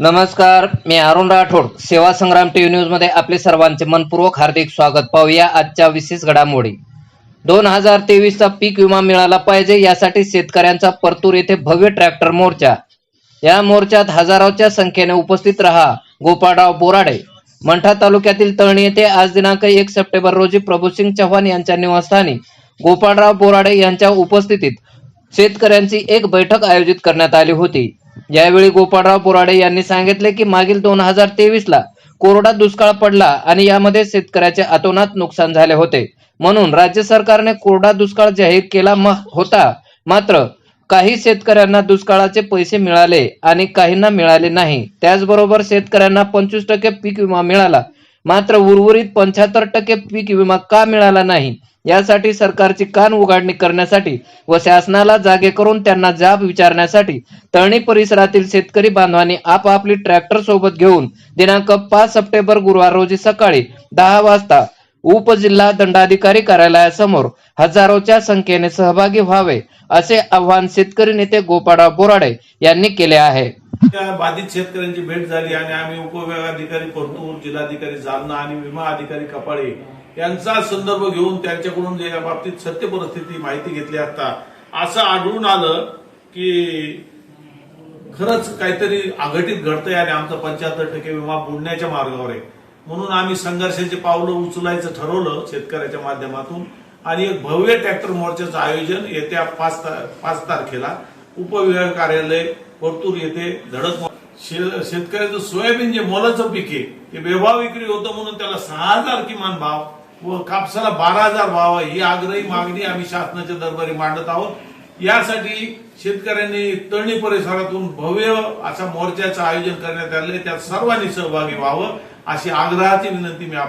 नमस्कार मी अरुण राठोड. सेवा संग्राम टीव्ही न्यूजमध्ये आपले सर्वांचे मनपूर्वक हार्दिक स्वागत. पाहूया आजच्या विशेष घडामोडी. दोन हजार तेवीस चा पीक विमा मिळाला पाहिजे यासाठी शेतकऱ्यांचा परतूर येथे भव्य ट्रॅक्टर मोर्चा. या मोर्चात हजारोच्या संख्येने उपस्थित रहा गोपाळराव बोराडे. मंठा तालुक्यातील तळणी येथे आज दिनांक एक सप्टेंबर रोजी प्रभूसिंग चव्हाण यांच्या निवासस्थानी गोपाळराव बोराडे यांच्या उपस्थितीत शेतकऱ्यांची एक बैठक आयोजित करण्यात आली होती. यावेळी गोपाळराव बोराडे यांनी सांगितले की मागील दोन हजार तेवीस ला कोरडा दुष्काळ पडला आणि यामध्ये शेतकऱ्याचे अतोनात नुकसान झाले होते. म्हणून राज्य सरकारने कोरडा दुष्काळ जाहीर केला होता. मात्र काही शेतकऱ्यांना दुष्काळाचे पैसे मिळाले आणि काहींना मिळाले नाही. त्याचबरोबर शेतकऱ्यांना पंचवीस टक्के पीक विमा मिळाला. मात्र उर्वरित पंच्याहत्तर टक्के पीक विमा का मिळाला नाही? यासाठी सरकारची कान उघडणी करण्यासाठी व शासनाला जागे करून त्यांना जाब विचारण्यासाठी तळणी परिसरातील शेतकरी बांधवांनी आपापली ट्रॅक्टर सोबत घेऊन दिनांक पाच सप्टेंबर गुरुवार रोजी सकाळी दहा वाजता उपजिल्हा दंडाधिकारी कार्यालयासमोर हजारोच्या संख्येने सहभागी व्हावे असे आवाहन शेतकरी नेते गोपाळराव बोराडे यांनी केले आहे. बाधित शेतकऱ्यांची भेट झाली आणि आम्ही उपविभागाधिकारी परतूर जिल्हाधिकारी जालना आणि विमा अधिकारी कपाळे यांचा संदर्भ घेऊन त्यांच्याकडून या बाबतीत सत्य परिस्थिती माहिती घेतली असता असं आढळून आलं की खरंच काहीतरी आघटीत घडतंय आणि आमचा पंच्याहत्तर टक्के विमा बुडण्याच्या मार्गावर आहे. म्हणून आम्ही संघर्षाचे पावलं उचलायचं ठरवलं शेतकऱ्याच्या माध्यमातून. आणि एक भव्य ट्रॅक्टर मोर्चाचं आयोजन येत्या पाच पाच तारखेला उपविभाग कार्यालय परतूर येथे धडक शे- शेतकऱ्याचं सोयाबीन जे मोलाचं पीक आहे ते बेभाव विक्री होतं म्हणून त्याला सहा हजार किमान भाव व कापसाला बारा हजार भाव ही आग्रही मागणी आम्ही शासनाच्या दरबारी मांडत आहोत. यासाठी शेतकऱ्यांनी तळणी परिसरातून भव्य असा मोर्चाचं आयोजन करण्यात आले त्यात सर्वांनी सहभागी व्हावं अशी आग्रहाची विनंती मी